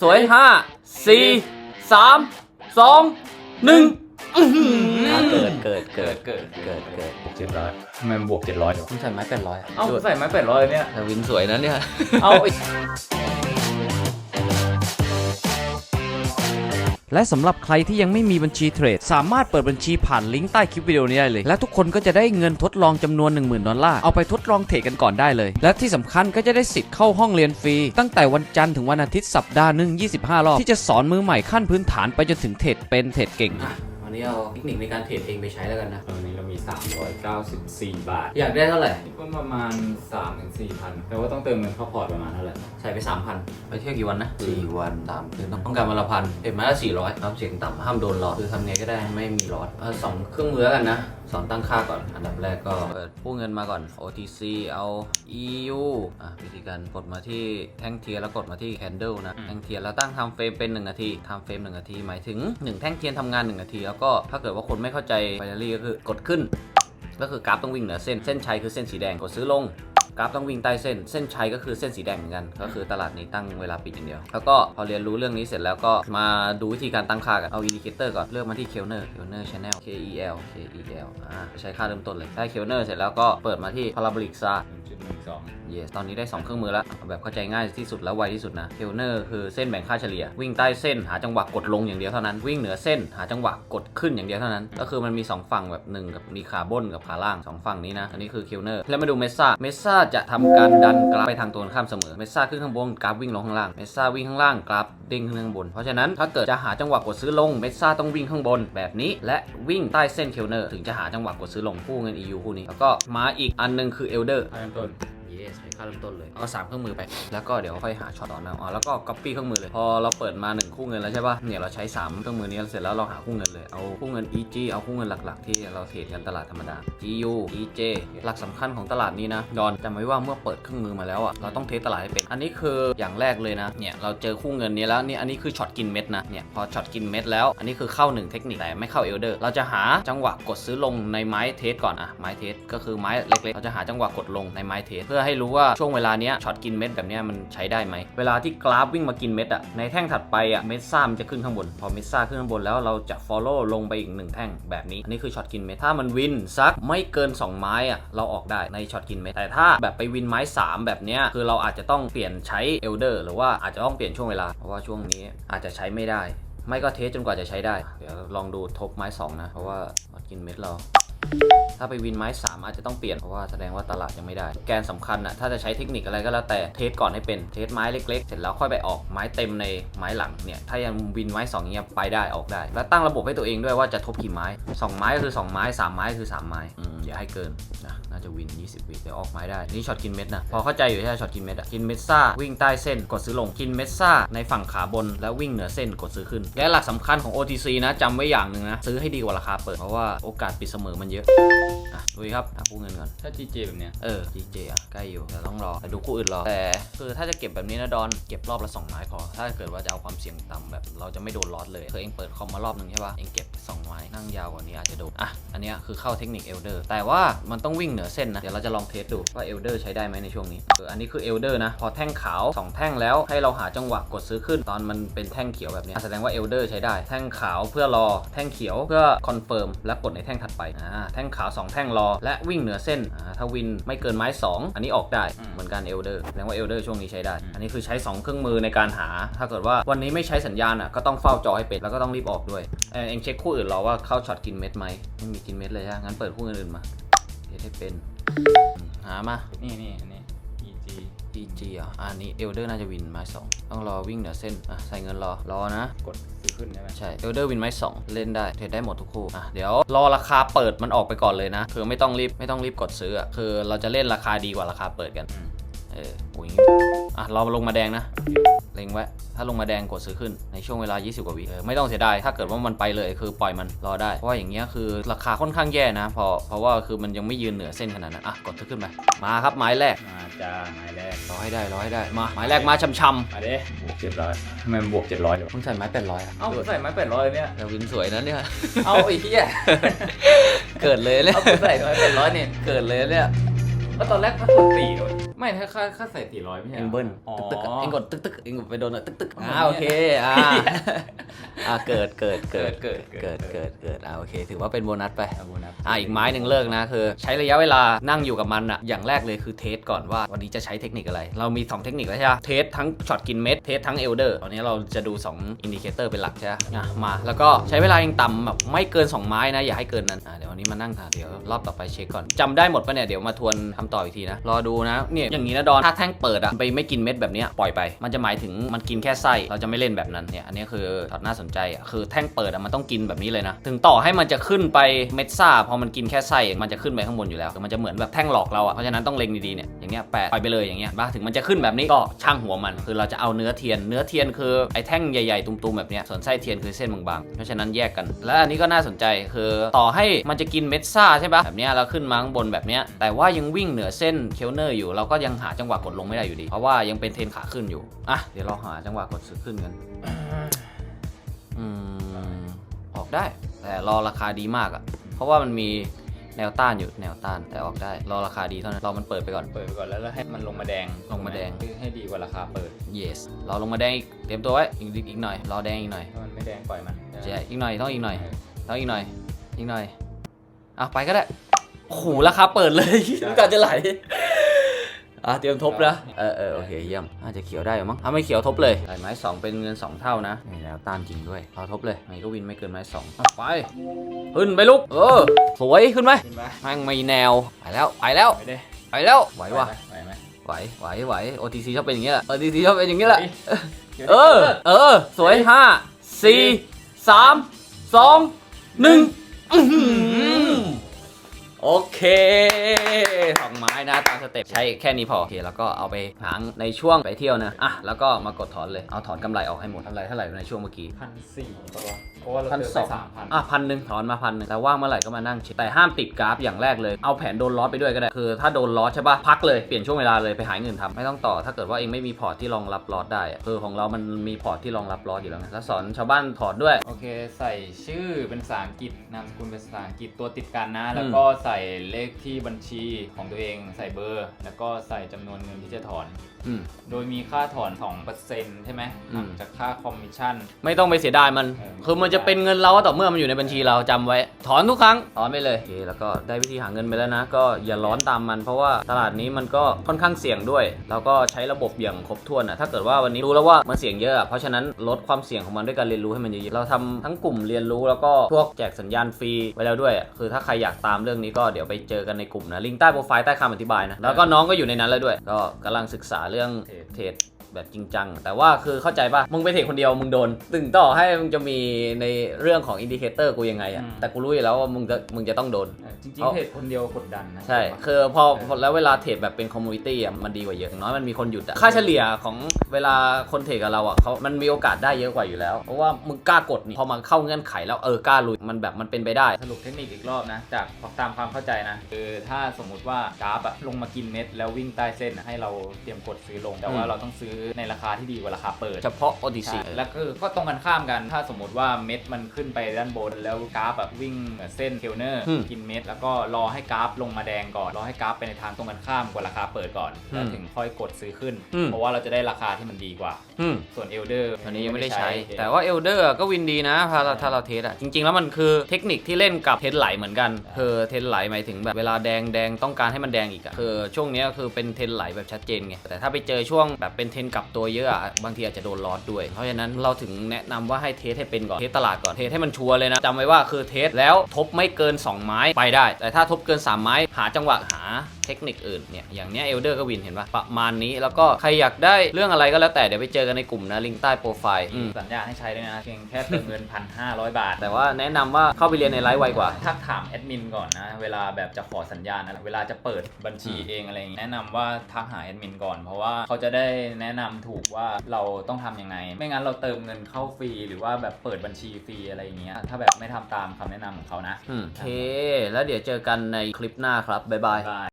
สวยห้าสี่สามสองหนึ่งอื้อหือเกิดเกิดเกิดเกิดเกิดเกิดบวกเจ็ดร้อยทำไมมันบวกเจ็ดร้อยเดี๋ยวคุณใส่ไม้เป็นร้อยเอ้าใส่ไม้แปดร้อยเนี่ยแต่วินสวยนะเนี่ย เอา และสำหรับใครที่ยังไม่มีบัญชีเทรด สามารถเปิดบัญชีผ่านลิงก์ใต้คลิปวิดีโอนี้ได้เลย และทุกคนก็จะได้เงินทดลองจำนวน 10,000 ดอลลาร์ เอาไปทดลองเทรดกันก่อนได้เลย และที่สำคัญก็จะได้สิทธิ์เข้าห้องเรียนฟรี ตั้งแต่วันจันทร์ถึงวันอาทิตย์สัปดาห์หนึ่ง25 รอบ ที่จะสอนมือใหม่ขั้นพื้นฐานไปจนถึงเทรดเป็นเทรดเก่ง นนี้เอาเทคนิคในการเทรดเองไปใช้แล้วกันนะ ตอนนี้เรามี 394 บาท อยากได้เท่าไหร่ คิดว่าประมาณ3ถึง4พันแต่ว่าต้องเติมเงินเข้าพอร์ตประมาณเท่าไหร่ใส่ไปสามพันไปเที่ยวกี่วันนะสี่วันสามคืนต้องการวันละพันเอ็มมาละสี่ร้อยน้ำเสียงต่ำห้ามโดนหลอดคือทำไงก็ได้ไม่มีหลอดเอาสองเครื่องมือแล้วกันนะสอนตั้งค่าก่อน อันดับแรกก็เปิดผู้เงินมาก่อน OTC เอา EU อะวิธีการกดมาที่แท่งเทียร์แล้วกดมาที่ candle นะ แท่งเทียร์แล้วตั้ง time frame เป็น 1 นาที time frame 1นาที หมายถึง 1 แท่งเทียนทำงาน 1 นาทีแล้วก็ถ้าเกิดว่าคนไม่เข้าใจ binary ก็คือกดขึ้น ก็คือกราฟต้องวิ่งเหนือเส้นเส้นชัยคือเส้นสีแดงกดซื้อลงกราฟต้องวิ่งใต้เส้น เส้นชัยก็คือเส้นสีแดงเหมือนกัน ก็คือตลาดนี้ตั้งเวลาปิดอย่างเดียว แล้วก็พอเรียนรู้เรื่องนี้เสร็จแล้วก็มาดูวิธีการตั้งค่ากัน เอาอินดิเคเตอร์ก่อน เลือกมาที่เคลเนอร์เคลเนอร์ชแนล K E L K E L อ่า ใช้ค่าเริ่มต้นเลย ได้เคลเนอร์เสร็จแล้วก็เปิดมาที่ Parabolic SAR 1.12 yes ตอนนี้ได้ 2 เครื่องมือแล้วเอาแบบเข้าใจง่ายที่สุดแล้วไวที่สุดนะเคลเนอร์คือเส้นแบ่งค่าเฉลี่ย วิ่งใต้เส้นหาจังหวะกดลงอย่างเดียวเท่านั้น วิ่งเหนือเส้นหาจังหวะกดขึ้นอย่างเดียวเท่านั้น ก็คือมันมี 2 ฝั่งแบบหนึ่งกับมีขาบนกับขาล่าง 2 ฝั่งนี้นะ อันนี้คือเคลเนอร์ แล้วมาดูเมซ่า เมซ่าจะทำการดันกราฟไปทางตัวข้ามเสมอ เมซ่าขึ้นข้างบนกราฟวิ่งลงข้างล่าง เมซ่าวิ่งข้างล่างกราฟเด้งขึ้นข้างบน เพราะฉะนั้นถ้าเกิดจะหาจังหวะกดซื้อลง เมซ่าต้องวิ่งข้างบนแบบนี้ และวิ่งใต้เส้นเคลเนอร์ถึงจะหาจังหวะกดซื้อลงคู่เงิน EU คู่นี้ แล้วก็มาอีกอันหนึงคือเอลเดอร์เริ่มต้น yes ให้ค่าเริ่มต้นเลย เอาสามเครื่องมือไป แล้วก็เดี๋ยวค่อยหาช็อตต่อนะอ๋อแล้วก็ copy เครื่องมือเลย พอเราเปิดมา 1 คู่เงินแล้วใช่ป่ะ เนี่ยเราใช้ 3 เครื่องมือนี้เสร็จแล้วเราหาคู่เงินเลย เอาคู่เงิน EG เอาคู่เงินหลักๆ ที่เราเทรดกันตลาดธรรมดา GU EJ หลักสำคัญของตลาดนี้นะดอนจำไว้ว่าเมื่อเปิดเครื่องมือมาแล้วอะเราต้องเทสตลาดให้เป็น อันนี้คืออย่างแรกเลยนะ เนี่ยเราเจอคู่เงินนี้แล้วนี่อันนี้คือช็อตกินเม็ดนะ เนี่ยพอช็อตกินเม็ดแล้ว อันนี้คือเข้าหนึ่งเทคนิคแต่ไม่เข้าเอลเดอร์ เราจะหาจังหวะกดซื้อลงในไม้เทสก่อนอะไม้เทสก็คือไม้เล็กๆ เราจะหาจังหวะกดลงในไม้เทสเพื่อให้รู้ว่าช่วงเวลาเนี้ยช็อตกินเม็ดแบบเนี้ยมันใช้ได้ไหม เวลาที่กราฟวิ่งมากินเม็ดอะในแท่งถัดไปอะเม็ดซ่ามันจะขึ้นข้างบน พอเม็ดซ่าขึ้นข้างบนแล้วเราจะ follow ลงไปอีกหนึ่งแท่งแบบนี้ อันนี้คือช็อตกินเม็ด ถ้ามันวินสักไม่เกิน 2 ไม้อะเราออกได้ในช็อตกินเม็ด แต่ถ้าแบบไปวินไม้ 3 แบบเนี้ยคือเราอาจจะต้องเปลี่ยนใช้เอลเดอร์หรือว่าอาจจะต้องเปลี่ยนช่วงเวลา เพราะว่าช่วงนี้อาจจะใช้ไม่ได้ ไม่ก็เทสจนกว่าจะใช้ได้ เดี๋ยวลองดูทบไม้ 2 นะ เพราะว่ากินเม็ดเรา ถ้าไปวินไม้ 3 อาจจะต้องเปลี่ยน เพราะว่าแสดงว่าตลาดยังไม่ได้ แกนสำคัญอะถ้าจะใช้เทคนิคอะไรก็แล้วแต่เทสก่อนให้เป็นเทสไม้เล็กๆ เสร็จแล้วค่อยไปออกไม้เต็มในไม้หลังเนี่ยถ้ายังวินไม้2เงี้ยไปได้ออกได้ แล้วตั้งระบบให้ตัวเองด้วยว่าจะทบกี่ไม้ 2 ไม้ก็คือ 2 ไม้ 3 ไม้คือ 3 ไม้อย่าให้เกินนะน่าจะวิน 20 วิเดี๋ยวออกไม้ได้ นี่ช็อตกินเม็ดนะ พอเข้าใจอยู่ใช่ไหมช็อตกินเม็ดอะกินเม็ดซ่าวิ่งใต้เส้นกดซื้อลงกินเม็ดซ่าในฝั่งขาบนแล้ววิ่งเหนือเส้นกดซื้อขึ้น และหลักสำคัญของ OTC นะจำไว้อย่างหนึ่งนะซื้อให้ดีกว่าราคาเปิดเพราะว่าโอกาสปิดเสมอมันเยอะอะดูดิครับหาคู่เงินก่อน ถ้า GJ แบบเนี้ย เออ GJ อะใกล้อยู่แต่ต้องรอแต่ดูคู่อื่นรอ แต่คือถ้าจะเก็บแบบนี้นะดอน เก็บรอบละ2ไม้พอ ถ้าเกิดว่าจะเอาความเสี่ยงต่ำแบบเราจะไม่โดนลอสเลยคือเองเปิดคอมมารอบหนึ่งใช่ปะเองเก็บ2ไม้นั่งยาวกว่านี้อาจจะโดน อะ อันเนี้ยคือเข้าเทคนิคเอลเดอร์ แต่ว่ามันต้องวิ่งเหนือเส้นนะ เดี๋ยวเราจะลองเทสดูว่าเอลเดอร์ใช้ได้ไหมในช่วงนี้ เออ อันนี้คือเอลเดอร์นะ พอแท่งขาว2แท่งแล้วให้เราหาจังหวะกดซื้อขึ้นตอนมันเป็นแท่งเขียวแบบนี้อะแสดงว่าเอลเดอร์ใช้ได้ แท่งขาวเพื่อรอ แท่งเขียวเพื่อคอนเฟิร์มและกดในแท่งถัดไป อ่าแท่งขาว 2 แท่งรอ และวิ่งเหนือเส้นอ่าถ้าวินไม่เกินไม้ 2 อันนี้ออกได้เหมือนกันเอลเดอร์แสดงว่าเอลเดอร์ช่วงนี้ใช้ได้ อันนี้คือใช้ 2 เครื่องมือในการหา ถ้าเกิดว่าวันนี้ไม่ใช้สัญญาณอะก็ต้องเฝ้าจอให้เป็นแล้วก็ต้องรีบออกด้วยเอ่อเองเช็คคู่อื่นรอว่าเข้าช็อตกินเม็ดไหมไม่มีกินเม็ดเลยใช่ไหมงั้นเปิดคู่อื่นๆมาเทสให้เป็นอืมหามานี่นี่อัน นี้ EG EG อะอันนี้เอลเดอร์น่าจะวินไม้สองต้องรอวิ่งเหนือเส้นอะใส่เงินรอรอนะ กดซื้อขึ้นได้ไหมใช่เอลเดอร์วินไม้สองเล่นได้เทรดได้หมดทุกคู่อะเดี๋ยวรอราคาเปิดมันออกไปก่อนเลยนะ คือไม่ต้องรีบไม่ต้องรีบกดซื้ออะคือเราจะเล่นราคาดีกว่าราคาเปิดกัน อืมเออโอ้ยอะรอลงมาแดงนะ เล็งไว้ ถ้าลงมาแดงกดซื้อขึ้นในช่วงเวลา 20 กว่าวิเออไม่ต้องเสียดาย ถ้าเกิดว่ามันไปเลยคือปล่อยมันรอได้ เพราะว่าอย่างเงี้ยคือราคาค่อนข้างแย่นะเพราะเพราะว่าคือมันยังไม่ยืนเหนือเส้นขนาดนั้น อะ กดซื้อขึ้นไป มาครับไม้แรก มาจ้าไม้แรกรอให้ได้รอให้ได้ มาไม้แรกมาช่ำมาเด้บวกเจ็ดร้อยทำไมมันบวกเจ็ดร้อยเดี๋ยวๆคุณใส่ไม้เป็นร้อยอะเอ้าใส่ไม้แปดร้อยเนี่ย แต่วินสวยนะเนี่ย เอาไอ้เหี้ยเกิดเลยเนี่ย เอาใส่ไม้แปดร้อยเนี่ยเกิดเลยเนี่ยแล้วตอนแรกมันกดสี่เลย ไม่ถ้าค่าค่าใส่สี่ร้อยไม่ใช่เอหรงเบิ้ลอ๋อ ตึกตึกๆอะเองกดตึกตึกๆเองกดไปโดนอะตึกตึกๆอ๋ออ่าโอเคอ่าอ่าเกิดเกิดเกิดเกิดเกิด เกิดเกิดอ่าโอเค ถือว่าเป็นโบนัสไป เอาโบนัส อ่าอีกไม้หนึ่งเลิกนะคือ ใช้ระยะเวลานั่งอยู่กับมันอะอย่างแรกเลยคือเทสก่อนว่าวันนี้จะใช้เทคนิคอะไร เรามี 2 เทคนิคแล้วใช่ไหมเทสทั้งช็อตกินเม็ดเทสทั้งเอลเดอร์ตอนนี้เราจะดู2อินดิเคเตอร์เป็นหลักใช่ไหมอะมาแล้วก็ใช้เวลายังต่ำแบบไม่เกิน 2 ไม้นะ อย่าให้เกินนั้นอะเดี๋ยววันนี้มานั่งอะเดี๋ยวรอบต่อไปเช็คก่อนจำได้หมดปะเนี่ยเดี๋ยวมาทวนคำตอบอีกทีนะรอดูนะเนี่ยอย่างนี้นะดอน ถ้าแท่งเปิดอะไปไม่กินเม็ดแบบนี้ปล่อยไป มันจะหมายถึงมันกินแค่ไส้เราจะไม่เล่นแบบนั้นเนี่ยอันนี้คือช็อตน่าสนใจอะคือแท่งเปิดอะมันต้องกินแบบนี้เลยนะ ถึงต่อให้มันจะขึ้นไปเม็ดซ่าพอมันกินแค่ไส้มันจะขึ้นไปข้างบนอยู่แล้วมันจะเหมือนแบบแท่งหลอกเราอะเพราะฉะนั้นต้องเล็งดีๆเนี่ยอย่างเงี้ยแปะปล่อยไปเลยอย่างเงี้ยบ้าถึงมันจะขึ้นแบบนี้ก็ช่างหัวมัน คือเราจะเอาเนื้อเทียน เนื้อเทียนคือไอ้แท่งใหญ่ๆตุ่มๆแบบเนี้ยส่วนไส้เทียนคือเส้นบางๆเพราะฉะนั้นแยกกัน และอันนี้ก็น่าสนใจคือต่อให้มันจะกินเม็ดซ่าใช่ปะแบบเนี้ยเราขึ้นมาข้างบนแบบเนี้ยแต่ว่ายังวิ่งเหนือเส้นเคลเนอร์อยู่เราก็ยังหาจังหวะกดลงไม่ได้อยู่ดี เพราะว่ายังเป็นเทรนขาขึ้นอยู่ อะ เดี๋ยวเราหาจังหวะกดซื้อขึ้นกันอืมออกได้ แต่รอราคาดีมากอะเพราะว่ามันมีแนวต้านอยู่แนวต้านแต่ออกได้รอราคาดีเท่านั้นรอมันเปิดไปก่อน เปิดไปก่อนแล้วแล้วให้มันลงมาแดงลงมาแดง คือให้ดีกว่าราคาเปิด yes รอลงมาแดงอีกเตรียมตัวไว้อีกอีกอีกหน่อยรอแดงอีกหน่อยถ้ามันไม่แดงปล่อยมันใช่อีกหน่อยต้องอีกหน่อยต้องอีกหน่อยอีกหน่อยอะไปก็ได้โอ้โหราคาเปิดเลยน้ำตาจะไหล อะเตรียมทบนะเออเออโอเคเยี่ยมอาจจะเขียวได้อยู่มั้งถ้าไม่เขียวทบเลยใส่ไม้สองเป็นเงินสองเท่านะนี่แล้วต้านจริงด้วยเอาทบเลยไงก็วินไม่เกินไม้สองอะไปขึ้นไปลุกเออสวยขึ้นไหมขึ้นปะแม่งไม่แนวไปแล้วไปแล้วไปได้ไปแล้วไหววะไหวไหมไหวไหวไหว OTC ชอบเป็นอย่างเงี้ยแหละ OTC ชอบเป็นอย่างเงี้ยแหละดี๋ยวเออเออสวยห้าสี่สามสองหนึ่งอื้อหือ โอเคสองไม้นะตามสเต็ปใช้แค่นี้พอ โอเค แล้วก็เอาไปหางในช่วงไปเที่ยวนะ อะ แล้วก็มากดถอนเลย เอาถอนกำไรออกให้หมดกำไรเท่าไหร่ในช่วงเมื่อกี้พันสี่ปะวะ เพราะว่าเราพันเติมสไปองสามพันอะพันหนึ่งถอนมาพันหนึ่งแต่ว่างเมื่อไหร่ก็มานั่งเช็คแต่ห้ามติดกราฟอย่างแรกเลย เอาแผนโดนลอสไปด้วยก็ได้ คือถ้าโดนลอสใช่ปะพักเลย เปลี่ยนช่วงเวลาเลยไปหาเงินทำไม่ต้องต่อ ถ้าเกิดว่าเองไม่มีพอร์ตที่รองรับลอสได้อะคือของเรามันมีพอร์ตที่รองรับลอสอยู่แล้วไงแล้วสอนชาวบ้านถอดด้วย โอเค ใส่ชื่อเป็นภาษาอังกฤษนามสกุลเป็นภาษาอังกฤษตัวติดกันนะ แล้วก็ใส่เลขที่บัญชีของตัวเองใส่เบอร์ แล้วก็ใส่จำนวนเงินที่จะถอน อืม โดยมีค่าถอน 2%ใช่ไหมอืม หักจากค่าคอมมิชชั่น ไม่ต้องไปเสียดายมันเออคือมันจะเป็นเงินเราต่อเมื่อมันอยู่ในบัญชีเราจำไว้ ถอนทุกครั้ง ถอนไปเลยโอเคแล้วก็ได้วิธีหาเงินไปแล้วนะ ก็อย่าร้อนตามมันเพราะว่าตลาดนี้มันก็ค่อนข้างเสี่ยงด้วย แล้วก็ใช้ระบบอย่างครบถ้วนอะถ้าเกิดว่าวันนี้รู้แล้วว่ามันเสี่ยงเยอะอะเพราะฉะนั้นลดความเสี่ยงของมันด้วยการเรียนรู้ให้มันเยอะๆเราทำทั้งกลุ่มเรียนรู้แล้วก็พวกแจกสัญญาณฟรีไว้แล้วด้วยอะคือถ้าใครอยากตามเรื่องนี้ก็เดี๋ยวไปเจอกันในกลุ่มนะลิงก์ใต้โปรไฟล์ใต้คำอธิบายนะแล้วก็น้องก็อยู่ในนั้นแล้วด้วย ก็กำลังศึกษาเรื่องเทรด แบบจริงจัง แต่ว่าคือเข้าใจป่ะ มึงไปเทรดคนเดียวมึงโดน ตึงต่อให้มึงจะมีในเรื่องของอินดิเคเตอร์กูยังไงอะอืม แต่กูรู้อยู่แล้วว่ามึงจะมึงจะต้องโดน เออจริงเอาๆเทรดคนเดียวกดดันนะ ใช่ คือพอพอแล้วเวลาเทรดแบบเป็นคอมมูนิตี้อะมันดีกว่าเยอะอย่างน้อยมันมีคนหยุดอะ ค่าเฉลี่ยของเวลาคนเทรดกับเราอะเขามันมีโอกาสได้เยอะกว่าอยู่แล้ว เพราะว่ามึงกล้ากดนี่พอมาเข้าเงื่อนไขแล้วเออกล้าลุย มันแบบมันเป็นไปได้ สรุปเทคนิคอีกรอบนะ จากตามความเข้าใจนะ คือถ้าสมมุติว่ากราฟอะลงมากินเม็ดแล้ววิ่งใต้เส้นอะให้เราเตรียมกดซื้อลง แต่ว่าอืม เราต้องซื้อในราคาที่ดีกว่าราคาเปิด เฉพาะ OTC ใช่แล้วคือก็ตรงกันข้ามกันถ้าสมมติว่าเม็ดมันขึ้นไปด้านบน แล้วกราฟแบบวิ่งเหนือเส้นเคลเนอร์อืมกินเม็ด แล้วก็รอให้กราฟลงมาแดงก่อนรอให้กราฟไปในทางตรงกันข้ามกว่าราคาเปิดก่อนแล้วอืมถึงค่อยกดซื้อขึ้น อืม เพราะว่าเราจะได้ราคาที่มันดีกว่า อืม ส่วนเอลเดอร์อันนี้ยังไม่ได้ใช้ แต่ว่าเอลเดอร์ก็วินดีนะถ้าเราถ้าเราเทสอะจริง ๆ แล้วมันคือเทคนิคที่เล่นกับเทนไหลเหมือนกันคือเทนไหลหมายถึงแบบเวลาแดงแดงต้องการให้มันแดงอีกอะคือช่วงเนี้ยคือเป็นเทนไหลแบบชัดเจนไงแต่ถ้าไปเจอช่วงแบบเป็นเทนกลับตัวเยอะอะบางทีอาจจะโดนลอสด้วย เพราะฉะนั้นเราถึงแนะนำว่าให้เทสให้เป็นก่อน เทสตลาดก่อน เทสให้มันชัวร์เลยนะจำไว้ว่าคือเทสแล้วทบไม่เกิน 2 ไม้ไปได้ แต่ถ้าทบเกิน 3 ไม้หาจังหวะหาเทคนิคอื่นเนี่ยอย่างเนี้ยเอลเดอร์ก็วินเห็นปะประมาณนี้แล้วก็ใครอยากได้เรื่องอะไรก็แล้วแต่เดี๋ยวไปเจอกันในกลุ่มนะลิงก์ใต้โปรไฟล์อืมสัญญาให้ใช้ด้วยนะเพียงแค่เติมเงิน 1,500 บาท แต่ว่าแนะนำว่าเข้าไปเรียนในไลฟ์ไวกว่า ทักถามแอดมินก่อนนะ เวลาแบบจะขอสัญญาณอะไรเวลาจะเปิดบัญชีอืมเองอะไรอย่างงี้แนะนำว่าทักหาแอดมินก่อน เพราะว่าเขาจะได้แนะนำถูกว่าเราต้องทำยังไง ไม่งั้นเราเติมเงินเข้าฟรีหรือว่าแบบเปิดบัญชีฟรีอะไรอย่างเงี้ย ถ้าแบบไม่ทำตามคำแนะนำของเขานะอืมโอเค แล้วเดี๋ยวเจอกันในคลิปหน้าครับ บ๊ายบายบาย